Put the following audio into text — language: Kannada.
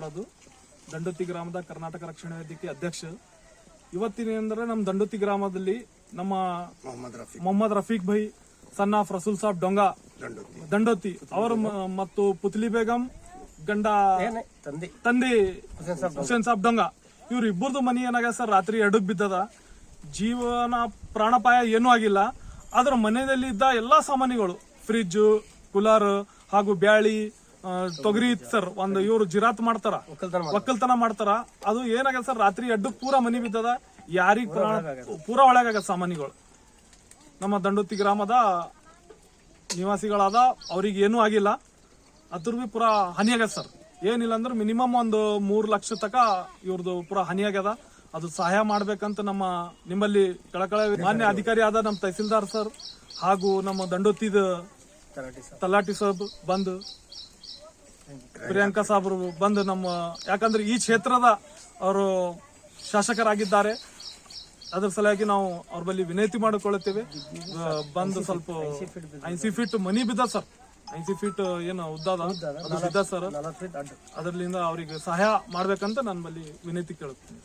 ಮಾತಾಡೋದು ದಂಡುತಿ ಗ್ರಾಮದ ಕರ್ನಾಟಕ ರಕ್ಷಣಾ ವೇದಿಕೆ ಅಧ್ಯಕ್ಷ. ಇವತ್ತಿನ ಅಂದ್ರೆ ನಮ್ಮ ದಂಡುತಿ ಗ್ರಾಮದಲ್ಲಿ ನಮ್ಮ ಮೊಹಮ್ಮದ್ ರಫಿ ಮೊಹಮ್ಮದ್ ರಫೀಕ್ ಭೈ ಸನ್ ಆಫ್ ರಸೂಲ್ ಸಾಬ್ ಡೊಂಗಾ. ದಂಡೋತಿ. ದಂಡೋತಿ. ಅವರು ಮ- ಮತ್ತು ಪುತ್ಲಿ ಬೇಗಂ ಗಂಡ ತಂದೆ. ತಂದೆ ಹುಸೇನ್ ಸಾಬ್ ಡೊಂಗ. ಇವ್ರ ಇಬ್ಬರದು ಮನಿ ಏನಾಗ ಸರ್? ರಾತ್ರಿ ಎಡಗ್ ಬಿದ್ದದ. ಜೀವನ ಪ್ರಾಣಪಾಯ ಏನೂ ಆಗಿಲ್ಲ. ಆದ್ರ ಮನೆಯಲ್ಲಿ ಇದ್ದ ಎಲ್ಲಾ ಸಾಮಾನುಗಳು ಫ್ರಿಜ್ ಕೂಲರ್ ಹಾಗೂ ಬ್ಯಾಳಿ ತೊಗರಿ ಇತ್ತು ಸರ್ ಒಂದು ಇವರು ಜಿರಾತ್ ಮಾಡ್ತಾರ. ಒಕ್ಕಲ್ತನ ಮಾಡ್ತಾರ. ಅದು ಏನಾಗದ ಸರ್ ರಾತ್ರಿ ಎಡ್ಡಕ್ ಪೂರ ಮನಿ ಬಿದ್ದದ ಯಾರಿಗ ಪೂರ ಒಳಗಾಗದ ಸಾಮಾನುಗಳು ನಮ್ಮ ದಂಡೋತಿ ಗ್ರಾಮದ ನಿವಾಸಿಗಳಾದ ಅವ್ರಿಗೆ ಏನೂ ಆಗಿಲ್ಲ. ಅದ್ರ ಬಿ ಪೂರಾ ಹಾನಿಯಾಗ್ಯದ ಸರ್ ಏನಿಲ್ಲ ಅಂದ್ರೆ ಮಿನಿಮಮ್ ಒಂದು ಮೂರು ಲಕ್ಷ ತಕ ಇವ್ರದ್ದು ಪೂರಾ ಹಾನಿಯಾಗ್ಯದ ಆಗ್ಯದ. ಅದು ಸಹಾಯ ಮಾಡ್ಬೇಕಂತ ನಮ್ಮ ನಿಮ್ಮಲ್ಲಿ ಕಳಕಳ ಮಾನ್ಯ ಅಧಿಕಾರಿ ಆದ ನಮ್ಮ ತಹಸೀಲ್ದಾರ್ ಸರ್ ಹಾಗೂ ನಮ್ಮ ದಂಡೋತಿದ ತಲಾಟಿ ಸಾಬ್ ಬಂದು ಪ್ರಿಯಾಂಕಾ ಸಾಬ್ರು ಬಂದು ನಮ್ಮ ಯಾಕಂದ್ರೆ ಈ ಕ್ಷೇತ್ರದ ಅವರು ಶಾಸಕರಾಗಿದ್ದಾರೆ. ಅದ್ರ ಸಲುವಾಗಿ ನಾವು ಅವ್ರ ಬಳಿ ವಿನಂತಿ ಮಾಡಿಕೊಳ್ಳುತ್ತೇವೆ. ಬಂದು ಸ್ವಲ್ಪ ಐಸಿ ಫೀಟ್ ಮನಿ ಬಿದ್ದ ಸರ್. ಐಸಿ ಫೀಟ್ ಏನು ಉದ್ದಾದ? ಅದು ಬಿದ್ದ ಸರ್. ಅದರಲ್ಲಿಂದ ಅದರಿಂದ ಅವರಿಗೆ ಸಹಾಯ ಮಾಡ್ಬೇಕಂತ ನನ್ನ ಬಳಿ ವಿನಂತಿ ಕೇಳುತ್ತೀನಿ.